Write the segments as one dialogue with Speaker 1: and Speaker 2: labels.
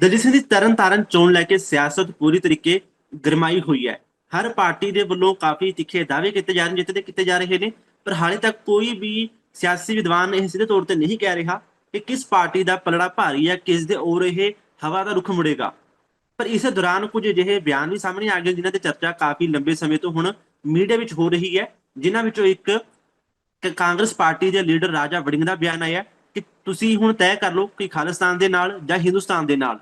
Speaker 1: ਦਲਜੀਤ ਸਿੰਘ ਦੀ ਤਰਨ ਤਾਰਨ ਚੋਣ ਲੈ ਕੇ ਸਿਆਸਤ ਪੂਰੀ ਤਰੀਕੇ ਗਰਮਾਈ ਹੋਈ ਹੈ। ਹਰ ਪਾਰਟੀ ਦੇ ਵੱਲੋਂ ਕਾਫੀ ਤਿੱਖੇ ਦਾਅਵੇ ਕੀਤੇ ਜਾ ਰਹੇ ਨੇ, ਜਿੱਤੇ ਕੀਤੇ ਜਾ ਰਹੇ ਨੇ, ਪਰ ਹਾਲੇ ਤੱਕ ਕੋਈ ਵੀ ਸਿਆਸੀ ਵਿਦਵਾਨ ਇਹ ਸਿੱਧੇ ਤੌਰ ਤੇ ਨਹੀਂ ਕਹਿ ਰਿਹਾ ਕਿ ਕਿਸ ਪਾਰਟੀ ਦਾ ਪਲੜਾ ਭਾਰੀ ਹੈ, ਕਿਸ ਦੇ ਔਰ ਰਹੇ ਹਵਾ ਦਾ ਰੁਖ ਮੁੜੇਗਾ। ਪਰ ਇਸ ਦੌਰਾਨ ਕੁਝ ਅਜਿਹੇ ਬਿਆਨ ਵੀ ਸਾਹਮਣੇ ਆ ਗਏ, ਜਿਨ੍ਹਾਂ ਤੇ ਚਰਚਾ ਕਾਫੀ ਲੰਬੇ ਸਮੇਂ ਤੋਂ ਹੁਣ ਮੀਡੀਆ ਵਿੱਚ ਹੋ ਰਹੀ ਹੈ, ਜਿਨ੍ਹਾਂ ਵਿੱਚੋਂ ਇੱਕ ਕਾਂਗਰਸ ਪਾਰਟੀ ਦੇ ਲੀਡਰ ਰਾਜਾ ਵੜਿੰਗ ਦਾ ਬਿਆਨ ਆਇਆ ਕਿ ਤੁਸੀਂ ਹੁਣ ਤੈਅ ਕਰ ਲਓ ਕਿ ਖਾਲਿਸਤਾਨ ਦੇ ਨਾਲ ਜਾਂ ਹਿੰਦੁਸਤਾਨ ਦੇ ਨਾਲ।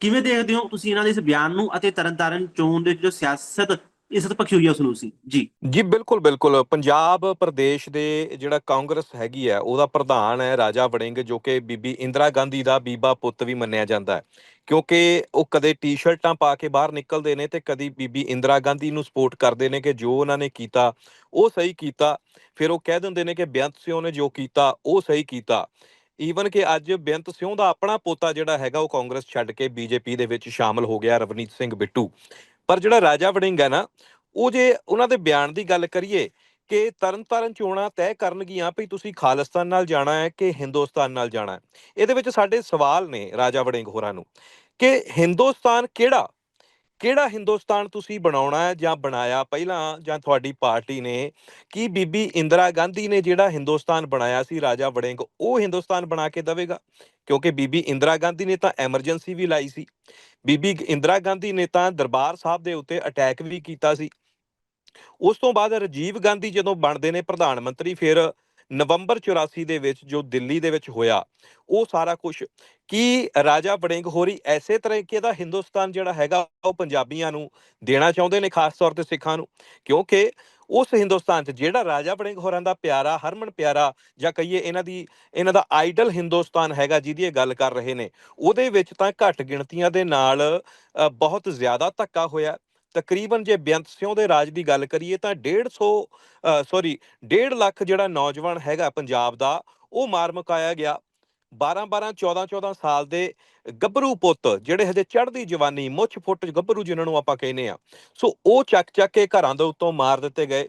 Speaker 1: ਕਿਵੇਂ ਦੇਖਦੇ ਹੋ ਤੁਸੀਂ ਇਹਨਾਂ ਦੇ ਇਸ ਬਿਆਨ ਨੂੰ ਅਤੇ ਤਰਨਤਾਰਨ ਚੋਣ ਦੇ ਜੋ ਸਿਆਸਤ ਇਸ ਪੱਖੀ ਹੋਈ ਉਸ ਨੂੰ ਸੀ ਜੀ।
Speaker 2: ਜੀ, ਬਿਲਕੁਲ ਬਿਲਕੁਲ। ਪੰਜਾਬ ਪ੍ਰਦੇਸ਼ ਦੇ ਜਿਹੜਾ ਕਾਂਗਰਸ ਹੈਗੀ ਹੈ ਉਹਦਾ ਪ੍ਰਧਾਨ ਹੈ ਰਾਜਾ ਵੜਿੰਗ, ਜੋ ਕਿ ਬੀਬੀ ਇੰਦਰਾ ਗਾਂਧੀ ਦਾ ਬੀਬਾ ਪੁੱਤ ਵੀ ਮੰਨਿਆ ਜਾਂਦਾ ਹੈ। ਕਿਉਂਕਿ ਉਹ ਕਦੇ ਟੀ-ਸ਼ਰਟਾਂ ਪਾ ਕੇ ਬਾਹਰ ਨਿਕਲਦੇ ਨੇ ਤੇ ਕਦੀ ਬੀਬੀ ਇੰਦਰਾ ਗਾਂਧੀ ਨੂੰ ਸਪੋਰਟ ਕਰਦੇ ਨੇ ਕਿ ਜੋ ਉਹਨਾਂ ਨੇ ਕੀਤਾ, ਉਹ ਸਹੀ ਕੀਤਾ। ਫਿਰ ਉਹ ਕਹਿ ਦਿੰਦੇ ਨੇ ਕਿ ਬੇਅੰਤ ਸਿਉ ਨੇ ਜੋ ਕੀਤਾ, ਉਹ ਸਹੀ ਕੀਤਾ। ਈਵਨ ਕਿ ਅੱਜ ਬੇਅੰਤ ਸਿਉ ਦਾ ਆਪਣਾ ਪੋਤਾ ਜਿਹੜਾ ਹੈਗਾ, ਉਹ ਕਾਂਗਰਸ ਛੱਡ ਕੇ ਬੀਜੇਪੀ ਦੇ ਵਿੱਚ ਸ਼ਾਮਲ ਹੋ ਗਿਆ ਰਵਨੀਤ ਸਿੰਘ ਬਿੱਟੂ। ਪਰ ਜਿਹੜਾ ਰਾਜਾ ਵੜਿੰਗ ਹੈ ਨਾ, ਉਹ ਜੇ ਉਹਨਾਂ ਦੇ ਬਿਆਨ ਦੀ ਗੱਲ ਕਰੀਏ ਕਿ ਤਰਨਤਾਰਨ ਚੋਣਾਂ ਤੈਅ ਕਰਨਗੀਆਂ ਵੀ ਤੁਸੀਂ ਖਾਲਿਸਤਾਨ ਨਾਲ ਜਾਣਾ ਹੈ ਕਿ ਹਿੰਦੁਸਤਾਨ ਨਾਲ ਜਾਣਾ ਹੈ? ਇਹਦੇ ਵਿੱਚ ਸਾਡੇ ਸਵਾਲ ਨੇ ਰਾਜਾ ਵੜਿੰਗ ਹੋਰਾਂ ਨੂੰ ਕਿ ਹਿੰਦੁਸਤਾਨ ਕਿਹੜਾ ਕਿਹੜਾ ਹਿੰਦੁਸਤਾਨ ਤੁਸੀਂ ਬਣਾਉਣਾ ਹੈ ਜਾਂ ਬਣਾਇਆ? ਪਹਿਲਾਂ ਜਾਂ ਤੁਹਾਡੀ ਪਾਰਟੀ ਨੇ ਕੀ ਬੀਬੀ ਇੰਦਰਾ ਗਾਂਧੀ ਨੇ ਜਿਹੜਾ ਹਿੰਦੁਸਤਾਨ ਬਣਾਇਆ ਸੀ, ਰਾਜਾ ਵੜਿੰਗ, ਉਹ ਹਿੰਦੁਸਤਾਨ ਬਣਾ ਕੇ ਦੇਵੇਗਾ? ਕਿਉਂਕਿ ਬੀਬੀ ਇੰਦਰਾ ਗਾਂਧੀ ਨੇ ਤਾਂ ਐਮਰਜੈਂਸੀ ਵੀ ਲਾਈ ਸੀ। ਬੀਬੀ ਇੰਦਰਾ ਗਾਂਧੀ ਨੇ ਤਾਂ ਦਰਬਾਰ ਸਾਹਿਬ ਦੇ ਉੱਤੇ ਅਟੈਕ ਵੀ ਕੀਤਾ ਸੀ। ਉਸ ਤੋਂ ਬਾਅਦ ਰਾਜੀਵ ਗਾਂਧੀ ਜਦੋਂ ਬਣਦੇ ਨੇ ਪ੍ਰਧਾਨ ਮੰਤਰੀ, ਫਿਰ ਨਵੰਬਰ 84 ਦੇ ਵਿੱਚ ਜੋ ਦਿੱਲੀ ਦੇ ਵਿੱਚ ਹੋਇਆ, ਉਹ ਸਾਰਾ ਕੁਝ ਕੀ ਰਾਜਾ ਵੜਿੰਗ ਹੋਰੀ ਐਸੇ ਤਰੀਕੇ ਦਾ ਹਿੰਦੁਸਤਾਨ ਜਿਹੜਾ ਹੈਗਾ, ਉਹ ਪੰਜਾਬੀਆਂ ਨੂੰ ਦੇਣਾ ਚਾਹੁੰਦੇ ਨੇ, ਖਾਸ ਤੌਰ ਤੇ ਸਿੱਖਾਂ ਨੂੰ? ਕਿਉਂਕਿ ਉਸ ਹਿੰਦੁਸਤਾਨ 'ਚ ਜਿਹੜਾ ਰਾਜਾ ਵੜਿੰਗ ਹੋਰਾਂ ਦਾ ਪਿਆਰਾ, ਹਰਮਨ ਪਿਆਰਾ ਜਾਂ ਕਹੀਏ ਇਹਨਾਂ ਦੀ, ਇਹਨਾਂ ਦਾ ਆਈਡਲ ਹਿੰਦੁਸਤਾਨ ਹੈਗਾ ਜਿਹਦੀ ਇਹ ਗੱਲ ਕਰ ਰਹੇ ਨੇ, ਉਹਦੇ ਵਿੱਚ ਤਾਂ ਘੱਟ ਗਿਣਤੀਆਂ ਦੇ ਨਾਲ ਬਹੁਤ ਜ਼ਿਆਦਾ ਧੱਕਾ ਹੋਇਆ। ਤਕਰੀਬਨ ਜੇ ਬੇਅੰਤ ਸਿਉ ਦੇ ਰਾਜ ਦੀ ਗੱਲ ਕਰੀਏ ਤਾਂ 150 ਸੌਰੀ 1.5 ਲੱਖ ਜਿਹੜਾ ਨੌਜਵਾਨ ਹੈਗਾ ਪੰਜਾਬ ਦਾ, ਉਹ ਮਾਰ ਮੁਕਾਇਆ ਗਿਆ। 12 12 14 14 ਸਾਲ ਦੇ ਗੱਭਰੂ ਪੁੱਤ ਜਿਹੜੇ ਹਜੇ ਚੜ੍ਹਦੀ ਜਵਾਨੀ, ਮੁੱਛ ਫੁੱਟ ਗੱਭਰੂ ਜਿਨ੍ਹਾਂ ਨੂੰ ਆਪਾਂ ਕਹਿੰਦੇ ਆ ਸੋ ਉਹ ਚੱਕ ਚੱਕ ਕੇ ਘਰਾਂ ਦੇ ਉੱਤੋਂ ਮਾਰ ਦਿੱਤੇ ਗਏ।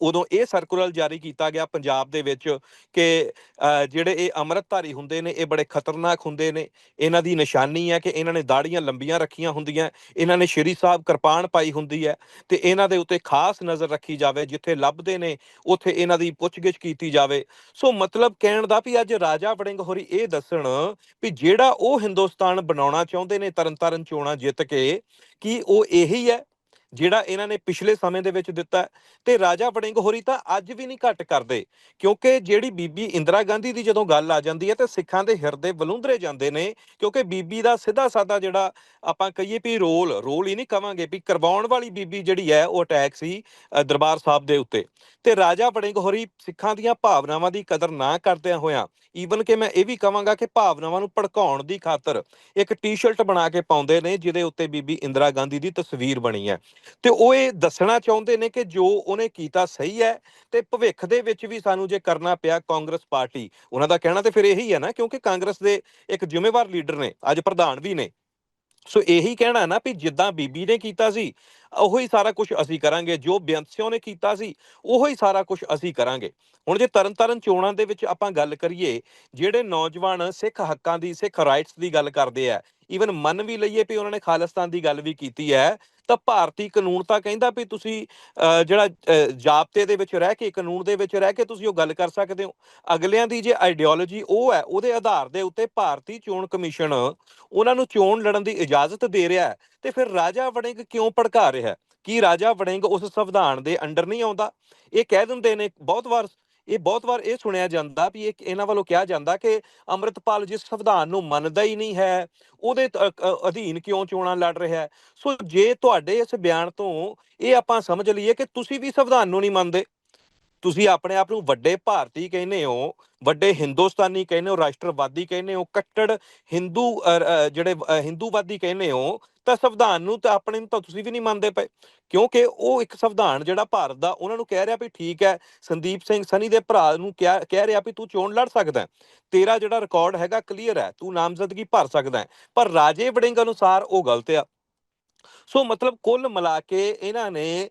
Speaker 2: ਉਦੋਂ ਇਹ ਸਰਕੂਲਰ ਜਾਰੀ ਕੀਤਾ ਗਿਆ ਪੰਜਾਬ ਦੇ ਵਿੱਚ ਕਿ ਜਿਹੜੇ ਇਹ ਅੰਮ੍ਰਿਤਧਾਰੀ ਹੁੰਦੇ ਨੇ, ਇਹ ਬੜੇ ਖਤਰਨਾਕ ਹੁੰਦੇ ਨੇ। ਇਹਨਾਂ ਦੀ ਨਿਸ਼ਾਨੀ ਹੈ ਕਿ ਇਹਨਾਂ ਨੇ ਦਾੜੀਆਂ ਲੰਬੀਆਂ ਰੱਖੀਆਂ ਹੁੰਦੀਆਂ, ਇਹਨਾਂ ਨੇ ਸ਼੍ਰੀ ਸਾਹਿਬ ਕਿਰਪਾਨ ਪਾਈ ਹੁੰਦੀ ਹੈ ਤੇ ਇਹਨਾਂ ਦੇ ਉੱਤੇ ਖਾਸ ਨਜ਼ਰ ਰੱਖੀ ਜਾਵੇ, ਜਿੱਥੇ ਲੱਭਦੇ ਨੇ, ਉੱਥੇ ਇਹਨਾਂ ਦੀ ਪੁੱਛਗਿੱਛ ਕੀਤੀ ਜਾਵੇ। ਸੋ ਮਤਲਬ ਕਹਿਣ ਦਾ ਵੀ ਅੱਜ ਰਾਜਾ ਵੜਿੰਗ ਹੋਰੀ ਇਹ ਦੱਸਣ ਵੀ ਜਿਹੜਾ ਉਹ ਹਿੰਦੁਸਤਾਨ ਬਣਾਉਣਾ ਚਾਹੁੰਦੇ ਨੇ, ਤਰਨਤਾਰਨ ਚੋਣਾਂ ਜਿੱਤ ਕੇ, ਕਿ ਉਹ ਇਹੀ ਹੈ? ਜਿਹੜਾ ਇਹਨਾਂ ਨੇ ਪਿਛਲੇ ਸਮੇਂ ਦੇ ਵਿੱਚ ਦਿੱਤਾ ਹੈ? ਤੇ ਰਾਜਾ ਵੜਿੰਗ ਹੋਰੀ ਤਾਂ ਅੱਜ ਵੀ ਨਹੀਂ ਘੱਟ ਕਰਦੇ, ਕਿਉਂਕਿ ਜਿਹੜੀ ਬੀਬੀ ਇੰਦਰਾ ਗਾਂਧੀ ਦੀ ਜਦੋਂ ਗੱਲ ਆ ਜਾਂਦੀ ਹੈ ਤੇ ਸਿੱਖਾਂ ਦੇ ਹਿਰਦੇ ਬਲੁੰਦਰੇ ਜਾਂਦੇ ਨੇ, ਕਿਉਂਕਿ ਬੀਬੀ ਦਾ ਸਿੱਧਾ ਸਾਦਾ ਜਿਹੜਾ ਆਪਾਂ ਕਹੀਏ ਵੀ ਰੋਲ ਰੋਲ ਹੀ ਨਹੀਂ ਕਵਾਂਗੇ ਵੀ ਕਰਵਾਉਣ ਵਾਲੀ ਬੀਬੀ ਜਿਹੜੀ ਹੈ ਉਹ ਅਟੈਕ ਸੀ ਦਰਬਾਰ ਸਾਹਿਬ ਦੇ ਉੱਤੇ ਤੇ ਰਾਜਾ ਵੜਿੰਗ ਹੋਰੀ ਸਿੱਖਾਂ ਦੀਆਂ ਭਾਵਨਾਵਾਂ ਦੀ ਕਦਰ ਨਾ ਕਰਦਿਆਂ ਹੋਇਆਂ ਈਵਨ ਕਿ ਮੈਂ ਇਹ ਵੀ ਕਵਾਂਗਾ ਕਿ ਭਾਵਨਾਵਾਂ ਨੂੰ ਭੜਕਾਉਣ ਦੀ ਖਾਤਰ ਇੱਕ ਟੀ-ਸ਼ਰਟ ਬਣਾ ਕੇ ਪਾਉਂਦੇ ਨੇ, ਜਿਹਦੇ ਉੱਤੇ ਬੀਬੀ ਇੰਦਰਾ ਗਾਂਧੀ ਦੀ ਤਸਵੀਰ ਬਣੀ ਹੈ ਤੇ ਉਹ ਇਹ ਦੱਸਣਾ ਚਾਹੁੰਦੇ ਨੇ ਕਿ ਜੋ ਉਹਨੇ ਕੀਤਾ ਸਹੀ ਹੈ ਤੇ ਭਵਿੱਖ ਦੇ ਵਿੱਚ ਵੀ ਸਾਨੂੰ ਜੇ ਕਰਨਾ ਪਿਆ ਕਾਂਗਰਸ ਪਾਰਟੀ, ਉਹਨਾਂ ਦਾ ਕਹਿਣਾ ਤੇ ਫਿਰ ਇਹੀ ਹੈ ਨਾ, ਕਿਉਂਕਿ ਕਾਂਗਰਸ ਦੇ ਇੱਕ ਜ਼ਿੰਮੇਵਾਰ ਲੀਡਰ ਨੇ, ਅੱਜ ਪ੍ਰਧਾਨ ਵੀ ਨੇ। ਸੋ ਇਹੀ ਕਹਿਣਾ ਨਾ ਵੀ ਜਿੱਦਾਂ ਬੀਬੀ ਨੇ ਕੀਤਾ ਸੀ, ਉਹੋ ਹੀ ਸਾਰਾ ਕੁਝ ਅਸੀਂ ਕਰਾਂਗੇ, ਜੋ ਬੇਅੰਤ ਨੇ ਕੀਤਾ ਸੀ, ਉਹੋ ਹੀ ਸਾਰਾ ਕੁਝ ਅਸੀਂ ਕਰਾਂਗੇ। ਹੁਣ ਜੇ ਤਰਨਤਾਰਨ ਚੋਣਾਂ ਦੇ ਵਿੱਚ ਆਪਾਂ ਗੱਲ ਕਰੀਏ, ਜਿਹੜੇ ਨੌਜਵਾਨ ਸਿੱਖ ਹੱਕਾਂ ਦੀ, ਸਿੱਖ ਰਾਈਟਸ ਦੀ ਗੱਲ ਕਰਦੇ ਆ ਈਵਨ ਮੰਨ ਵੀ ਲਈਏ ਵੀ ਉਹਨਾਂ ਨੇ ਖਾਲਿਸਤਾਨ ਦੀ ਗੱਲ ਵੀ ਕੀਤੀ ਹੈ ਤਾਂ ਭਾਰਤੀ ਕਾਨੂੰਨ ਤਾਂ ਕਹਿੰਦਾ ਵੀ ਤੁਸੀਂ ਜਿਹੜਾ ਜਾਬਤੇ ਦੇ ਵਿੱਚ ਰਹਿ ਕੇ, ਕਾਨੂੰਨ ਦੇ ਵਿੱਚ ਰਹਿ ਕੇ ਤੁਸੀਂ ਉਹ ਗੱਲ ਕਰ ਸਕਦੇ ਹੋ। ਅਗਲਿਆਂ ਦੀ ਜੇ ਆਈਡੀਓਲੋਜੀ ਉਹ ਹੈ, ਉਹਦੇ ਆਧਾਰ ਦੇ ਉੱਤੇ ਭਾਰਤੀ ਚੋਣ ਕਮਿਸ਼ਨ ਉਹਨਾਂ ਨੂੰ ਚੋਣ ਲੜਨ ਦੀ ਇਜਾਜ਼ਤ ਦੇ ਰਿਹਾ ਹੈ ਤੇ ਫਿਰ ਰਾਜਾ ਵੜਿੰਗ ਕਿਉਂ ਭੜਕਾ ਰਿਹਾ ਹੈ? ਕੀ ਰਾਜਾ ਵੜਿੰਗ ਉਸ ਸੰਵਿਧਾਨ ਦੇ ਅੰਡਰ ਨਹੀਂ ਆਉਂਦਾ? ਇਹ ਕਹਿ ਦਿੰਦੇ ਨੇ, ਬਹੁਤ ਵਾਰ ਇਹ ਬਹੁਤ ਵਾਰ ਇਹ ਸੁਣਿਆ ਜਾਂਦਾ ਵੀ ਇਹ ਇਹਨਾਂ ਵੱਲੋਂ ਕਿਹਾ ਜਾਂਦਾ ਕਿ ਅੰਮ੍ਰਿਤਪਾਲ ਜਿਸ ਸੰਵਿਧਾਨ ਨੂੰ ਮੰਨਦਾ ਹੀ ਨਹੀਂ ਹੈ, ਉਹਦੇ ਅਧੀਨ ਕਿਉਂ ਚੋਣਾਂ ਲੜ ਰਿਹਾ ਹੈ? ਸੋ ਜੇ ਤੁਹਾਡੇ ਇਸ ਬਿਆਨ ਤੋਂ ਇਹ ਆਪਾਂ ਸਮਝ ਲਈਏ ਕਿ ਤੁਸੀਂ ਵੀ ਸੰਵਿਧਾਨ ਨੂੰ ਨਹੀਂ ਮੰਨਦੇ। ਤੁਸੀਂ ਆਪਣੇ ਆਪ ਨੂੰ ਵੱਡੇ ਭਾਰਤੀ ਕਹਿੰਦੇ ਹੋ, ਵੱਡੇ ਹਿੰਦੁਸਤਾਨੀ ਕਹਿੰਦੇ ਹੋ, ਰਾਸ਼ਟਰਵਾਦੀ ਕਹਿੰਦੇ ਹੋ, ਕੱਟੜ ਹਿੰਦੂ ਜਿਹੜੇ ਹਿੰਦੂਵਾਦੀ ਕਹਿੰਦੇ ਹੋ, ਤਾਂ ਸੰਵਿਧਾਨ ਨੂੰ ਤਾਂ ਆਪਣੇ ਨੂੰ ਤਾਂ ਤੁਸੀਂ ਵੀ ਨਹੀਂ ਮੰਨਦੇ ਪਏ। ਕਿਉਂਕਿ ਉਹ ਇੱਕ ਸੰਵਿਧਾਨ ਜਿਹੜਾ ਭਾਰਤ ਦਾ, ਉਹਨਾਂ ਨੂੰ ਕਹਿ ਰਿਹਾ ਵੀ ਠੀਕ ਹੈ, ਸੰਦੀਪ ਸਿੰਘ ਸਨੀ ਦੇ ਭਰਾ ਨੂੰ ਕਿਹਾ, ਕਹਿ ਰਿਹਾ ਵੀ ਤੂੰ ਚੋਣ ਲੜ ਸਕਦਾ ਤੇਰਾ ਜਿਹੜਾ ਰਿਕਾਰਡ ਹੈਗਾ ਕਲੀਅਰ ਹੈ, ਤੂੰ ਨਾਮਜ਼ਦਗੀ ਭਰ ਸਕਦਾ ਪਰ ਰਾਜੇ ਵੜਿੰਗ ਅਨੁਸਾਰ ਉਹ ਗਲਤ ਆ। ਸੋ ਮਤਲਬ ਕੁੱਲ ਮਿਲਾ ਕੇ ਇਹਨਾਂ ਨੇ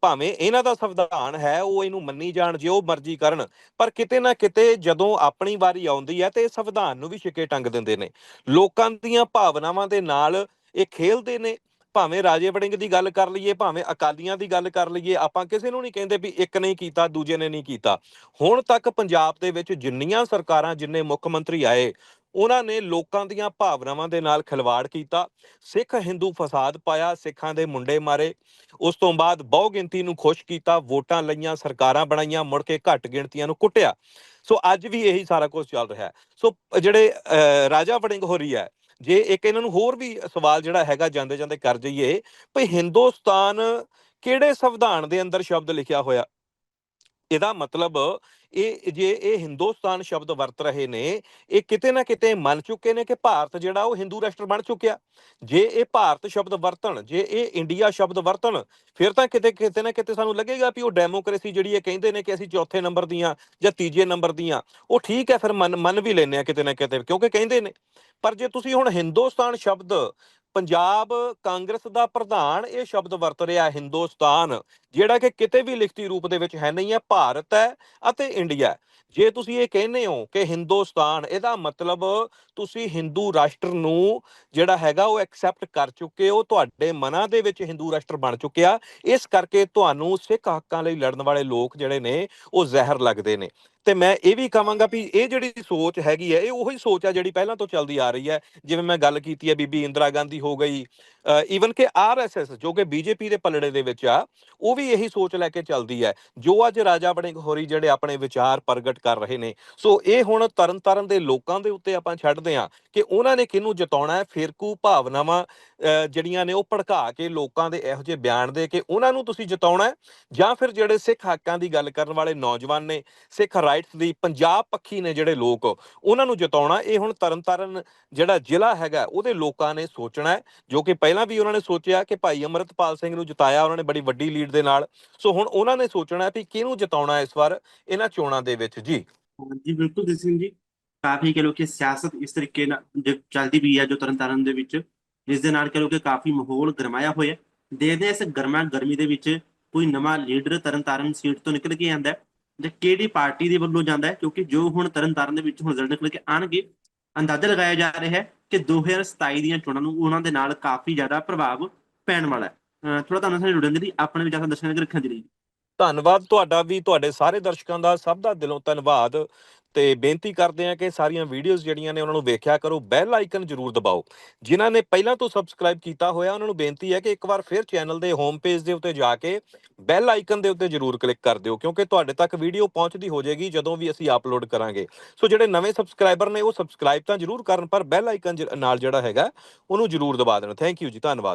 Speaker 2: ਭਾਵੇਂ ਇਹਨਾਂ ਦਾ ਸੰਵਿਧਾਨ ਹੈ, ਉਹ ਇਹਨੂੰ ਮੰਨੀ ਜਾਣ ਜੇ ਉਹ ਮਰਜ਼ੀ ਕਰਨ, ਪਰ ਕਿਤੇ ਨਾ ਕਿਤੇ ਜਦੋਂ ਆਪਣੀ ਵਾਰੀ ਆਉਂਦੀ ਹੈ, ਤੇ ਇਹ ਸੰਵਿਧਾਨ ਨੂੰ ਵੀ ਛਿੱਕੇ ਟੰਗ ਦਿੰਦੇ ਨੇ। ਲੋਕਾਂ ਦੀਆਂ ਭਾਵਨਾਵਾਂ ਦੇ ਨਾਲ ਇਹ ਖੇਲਦੇ ਨੇ। ਭਾਵੇਂ ਰਾਜੇ ਵੜਿੰਗ ਦੀ ਗੱਲ ਕਰ ਲਈਏ, ਭਾਵੇਂ ਅਕਾਲੀਆਂ ਦੀ ਗੱਲ ਕਰ ਲਈਏ, ਆਪਾਂ ਕਿਸੇ ਨੂੰ ਨਹੀਂ ਕਹਿੰਦੇ ਵੀ ਇੱਕ ਨੇ ਕੀਤਾ, ਦੂਜੇ ਨੇ ਨਹੀਂ ਕੀਤਾ। ਹੁਣ ਤੱਕ ਪੰਜਾਬ ਦੇ ਵਿੱਚ ਜਿੰਨੀਆਂ ਸਰਕਾਰਾਂ, ਜਿੰਨੇ ਮੁੱਖ ਮੰਤਰੀ ਆਏ ਉਹਨਾਂ ਨੇ ਲੋਕਾਂ ਦੀਆਂ ਭਾਵਨਾਵਾਂ ਦੇ ਨਾਲ ਖਿਲਵਾੜ ਕੀਤਾ। ਸਿੱਖ ਹਿੰਦੂ ਫਸਾਦ ਪਾਇਆ ਸਿੱਖਾਂ ਦੇ ਮੁੰਡੇ ਮਾਰੇ। ਉਸ ਤੋਂ ਬਾਅਦ ਬਹੁ ਗਿਣਤੀ ਨੂੰ ਖੁਸ਼ ਕੀਤਾ ਵੋਟਾਂ ਲਈਆਂ ਸਰਕਾਰਾਂ ਬਣਾਈਆਂ ਮੁੜ ਕੇ ਘੱਟ ਗਿਣਤੀਆਂ ਨੂੰ ਕੁੱਟਿਆ। ਸੋ ਅੱਜ ਵੀ ਇਹੀ ਸਾਰਾ ਕੁਝ ਚੱਲ ਰਿਹਾ ਹੈ। ਸੋ ਜਿਹੜੇ ਅਹ, ਰਾਜਾ ਵੜਿੰਗ ਹੋ ਰਹੀ ਹੈ ਜੇ ਇੱਕ ਇਹਨਾਂ ਨੂੰ ਹੋਰ ਵੀ ਸਵਾਲ ਜਿਹੜਾ ਹੈਗਾ ਜਾਂਦੇ ਜਾਂਦੇ ਕਰ ਜਾਈਏ ਭਈ ਹਿੰਦੁਸਤਾਨ ਕਿਹੜੇ ਸੰਵਿਧਾਨ ਦੇ ਅੰਦਰ ਸ਼ਬਦ ਲਿਖਿਆ ਹੋਇਆ? ਇਹਦਾ ਮਤਲਬ ਇਹ ਜੇ ਇਹ ਹਿੰਦੁਸਤਾਨ ਸ਼ਬਦ ਵਰਤ ਰਹੇ ਨੇ, ਇਹ ਕਿਤੇ ਨਾ ਕਿਤੇ ਮੰਨ ਚੁੱਕੇ ਨੇ ਕਿ ਭਾਰਤ ਜਿਹੜਾ ਉਹ ਹਿੰਦੂ ਰਾਸ਼ਟਰ ਬਣ ਚੁੱਕਿਆ। ਜੇ ਇਹ ਭਾਰਤ ਸ਼ਬਦ ਵਰਤਣ, ਜੇ ਇਹ ਇੰਡੀਆ ਸ਼ਬਦ ਵਰਤਣ, ਫਿਰ ਤਾਂ ਕਿਤੇ ਕਿਤੇ ਨਾ ਕਿਤੇ ਸਾਨੂੰ ਲੱਗੇਗਾ ਵੀ ਉਹ ਡੈਮੋਕ੍ਰੇਸੀ ਜਿਹੜੀ ਇਹ ਕਹਿੰਦੇ ਨੇ ਕਿ ਅਸੀਂ ਚੌਥੇ ਨੰਬਰ ਦੀਆਂ ਜਾਂ ਤੀਜੇ ਨੰਬਰ ਦੀਆਂ, ਉਹ ਠੀਕ ਹੈ, ਫਿਰ ਮੰਨ ਮੰਨ ਵੀ ਲੈਨੇ ਆ ਕਿਤੇ ਨਾ ਕਿਤੇ, ਕਿਉਂਕਿ ਕਹਿੰਦੇ ਨੇ। ਪਰ ਜੇ ਤੁਸੀਂ ਹੁਣ ਹਿੰਦੁਸਤਾਨ ਸ਼ਬਦ ਪੰਜਾਬ ਕਾਂਗਰਸ ਦਾ ਪ੍ਰਧਾਨ ਇਹ ਸ਼ਬਦ ਵਰਤ ਰਿਹਾ ਹਿੰਦੁਸਤਾਨ, ਜਿਹੜਾ ਕਿ ਕਿਤੇ ਵੀ ਲਿਖਤੀ ਰੂਪ ਦੇ ਵਿੱਚ ਹੈ ਨਹੀਂ ਹੈ, ਭਾਰਤ ਹੈ ਅਤੇ ਇੰਡੀਆ ਜੇ ਤੁਸੀਂ ਇਹ ਕਹਿੰਦੇ ਹੋ ਕਿ ਹਿੰਦੁਸਤਾਨ, ਇਹਦਾ ਮਤਲਬ ਤੁਸੀਂ ਹਿੰਦੂ ਰਾਸ਼ਟਰ ਨੂੰ ਜਿਹੜਾ ਹੈਗਾ ਉਹ ਐਕਸੈਪਟ ਕਰ ਚੁੱਕੇ ਹੋ, ਤੁਹਾਡੇ ਮਨਾਂ ਦੇ ਵਿੱਚ ਹਿੰਦੂ ਰਾਸ਼ਟਰ ਬਣ ਚੁੱਕਿਆ, ਇਸ ਕਰਕੇ ਤੁਹਾਨੂੰ ਸਿੱਖ ਹੱਕਾਂ ਲਈ ਲੜਨ ਵਾਲੇ ਲੋਕ ਜਿਹੜੇ ਨੇ ਉਹ ਜ਼ਹਿਰ ਲੱਗਦੇ ਨੇ। ਤੇ ਮੈਂ ਇਹ ਵੀ ਕਹਾਂਗਾ ਵੀ ਇਹ ਜਿਹੜੀ ਸੋਚ ਹੈਗੀ ਹੈ, ਇਹ ਉਹੀ ਸੋਚ ਹੈ ਜਿਹੜੀ ਪਹਿਲਾਂ ਤੋਂ ਚੱਲਦੀ ਆ ਰਹੀ ਹੈ। ਜਿਵੇਂ ਮੈਂ ਗੱਲ ਕੀਤੀ ਹੈ ਬੀਬੀ ਇੰਦਰਾ ਗਾਂਧੀ ਹੋ ਗਈ ਈਵਨ ਕਿ ਆਰਐਸਐਸ ਜੋ ਕਿ ਬੀਜੇਪੀ ਦੇ ਪਲੜੇ ਦੇ ਵਿੱਚ ਆ, ਉਹ ਵੀ ਇਹੀ ਸੋਚ ਲੈ ਕੇ ਚੱਲਦੀ ਹੈ, ਜੋ ਅੱਜ ਰਾਜਾ ਵੜਿੰਗ ਹੋਰੀ ਜਿਹੜੇ ਆਪਣੇ ਵਿਚਾਰ ਪ੍ਰਗਟ ਕਰ ਰਹੇ ਨੇ। ਸੋ ਇਹ ਹੁਣ ਤਰਨਤਾਰਨ ਦੇ ਲੋਕਾਂ ਦੇ ਉੱਤੇ ਆਪਾਂ ਛੱਡਦੇ ਹਾਂ ਕਿ ਉਹਨਾਂ ਨੇ ਕਿਹਨੂੰ ਜਿਤਾਉਣਾ ਹੈ, ਫਿਰਕੂ ਭਾਵਨਾਵਾਂ ਜਿਹੜੀਆਂ ਨੇ ਉਹ ਭੜਕਾ ਕੇ ਲੋਕਾਂ ਦੇ ਇਹੋ ਜਿਹੇ ਬਿਆਨ ਦੇ ਕੇ ਉਹਨਾਂ ਨੂੰ ਤੁਸੀਂ ਜਿਤਾਉਣਾ ਹੈ, ਜਾਂ ਫਿਰ ਜਿਹੜੇ ਸਿੱਖ ਹੱਕਾਂ ਦੀ ਗੱਲ ਕਰਨ ਵਾਲੇ ਨੌਜਵਾਨ ਨੇ, ਸਿੱਖ ਰਾਈਟਸ ਦੀ ਪੰਜਾਬ ਪੱਖੀ ਨੇ ਜਿਹੜੇ ਲੋਕ, ਉਹਨਾਂ ਨੂੰ ਜਿਤਾਉਣਾ, ਇਹ ਹੁਣ ਤਰਨਤਾਰਨ ਜਿਹੜਾ ਜ਼ਿਲ੍ਹਾ ਹੈਗਾ, ਉਹਦੇ ਲੋਕਾਂ ਨੇ ਸੋਚਣਾ ਹੈ, ਜੋ ਕਿ ਪਹਿਲਾਂ ਵੀ ਉਹਨਾਂ ਨੇ ਸੋਚਿਆ ਕਿ ਭਾਈ ਅਮਰਤਪਾਲ ਸਿੰਘ ਨੂੰ ਜਿਤਾਇਆ, ਉਹਨਾਂ ਨੇ ਬੜੀ ਵੱਡੀ ਲੀਡ ਦੇ ਨਾਲ। ਸੋ ਹੁਣ ਉਹਨਾਂ ਨੇ ਸੋਚਣਾ ਹੈ ਵੀ ਕਿਹਨੂੰ ਜਿਤਾਉਣਾ ਇਸ ਵਾਰ ਇਹਨਾਂ ਚੋਣਾਂ ਦੇ ਵਿੱਚ? ਜੀ।
Speaker 1: ਜੀ ਬਿਲਕੁਲ ਜੀ ਜੀ। ਕਾਫੀ ਕਹ ਲੋ ਕਿ ਸਿਆਸਤ ਇਸ ਤਰੀਕੇ ਨਾਲ ਚੱਲਦੀ ਵੀ ਹੈ ਜੋ ਤਰਨਤਾਰਨ ਦੇ ਵਿੱਚ, ਜਿਸ ਦੇ ਨਾਲ ਕਹ ਲੋ ਕਿ ਕਾਫੀ ਮਾਹੌਲ ਗਰਮਾਇਆ ਹੋਇਆ। ਦੇਖਦੇ ਇਸ ਗਰਮਾ ਗਰਮੀ ਦੇ ਵਿੱਚ ਕੋਈ ਨਵਾਂ ਲੀਡਰ ਤਰਨਤਾਰਨ ਸੀਟ ਤੋਂ ਨਿਕਲ ਕੇ ਆਂਦਾ ਹੈ ਜਾਂ ਕਿਹੜੀ ਪਾਰਟੀ ਦੇ ਵੱਲੋਂ ਜਾਂਦਾ ਹੈ, ਕਿਉਂਕਿ ਜੋ ਹੁਣ ਤਰਨਤਾਰਨ ਦੇ ਵਿੱਚ ਹੁਣ ਰਿਜ਼ਲਟ ਨਿਕਲ ਕੇ ਆਣਗੇ ਅੰਦਾਜ਼ਾ ਲਗਾਇਆ ਜਾ ਰਿਹਾ ਹੈ ਕਿ 2027 ਦੀਆਂ ਚੋਣਾਂ ਨੂੰ ਉਹਨਾਂ ਦੇ ਨਾਲ ਕਾਫੀ ਜ਼ਿਆਦਾ ਪ੍ਰਭਾਵ ਪੈਣ ਵਾਲਾ ਹੈ। ਥੋੜਾ ਤੁਹਾਨੂੰ ਸਾਡੇ ਜੁੜਨ ਦੇ ਲਈ ਆਪਣੇ ਵਿਚਾਰਾਂ ਦਰਸ਼ਕਾਂ ਦੇ ਰੱਖਣ ਦੇ ਲਈ।
Speaker 2: ਧੰਨਵਾਦ ਤੁਹਾਡਾ ਵੀ, ਤੁਹਾਡੇ ਸਾਰੇ ਦਰਸ਼ਕਾਂ ਦਾ, ਸਭ ਦਾ ਦਿਲੋਂ ਧੰਨਵਾਦ। ਤੇ ਬੇਨਤੀ ਕਰਦੇ ਹਾਂ ਕਿ ਸਾਰੀਆਂ ਵੀਡੀਓਜ਼ ਜਿਹੜੀਆਂ ਨੇ ਉਹਨਾਂ ਨੂੰ ਵੇਖਿਆ ਕਰੋ ਬੈਲ ਆਈਕਨ ਜ਼ਰੂਰ ਦਬਾਓ। ਜਿਨ੍ਹਾਂ ਨੇ ਪਹਿਲਾਂ ਤੋਂ ਸਬਸਕ੍ਰਾਈਬ ਕੀਤਾ ਹੋਇਆ, ਉਹਨਾਂ ਨੂੰ ਬੇਨਤੀ ਹੈ ਕਿ ਇੱਕ ਵਾਰ ਫਿਰ ਚੈਨਲ ਦੇ ਹੋਮ ਪੇਜ ਦੇ ਉੱਤੇ ਜਾ ਕੇ ਬੈਲ ਆਈਕਨ ਦੇ ਉੱਤੇ ਜ਼ਰੂਰ ਕਲਿੱਕ ਕਰ ਦਿਓ, ਕਿਉਂਕਿ ਤੁਹਾਡੇ ਤੱਕ ਵੀਡੀਓ ਪਹੁੰਚਦੀ ਹੋ ਜਾਏਗੀ ਜਦੋਂ ਵੀ ਅਸੀਂ ਅਪਲੋਡ ਕਰਾਂਗੇ। ਸੋ ਜਿਹੜੇ ਨਵੇਂ ਸਬਸਕ੍ਰਾਈਬਰ ਨੇ, ਉਹ ਸਬਸਕ੍ਰਾਈਬ ਤਾਂ ਜ਼ਰੂਰ ਕਰਨ, ਪਰ ਬੈਲ ਆਈਕਨ ਨਾਲ ਜਿਹੜਾ ਹੈਗਾ, ਉਹਨੂੰ ਜ਼ਰੂਰ ਦਬਾ ਦੇਣਾ। ਥੈਂਕ ਯੂ ਜੀ, ਧੰਨਵਾਦ।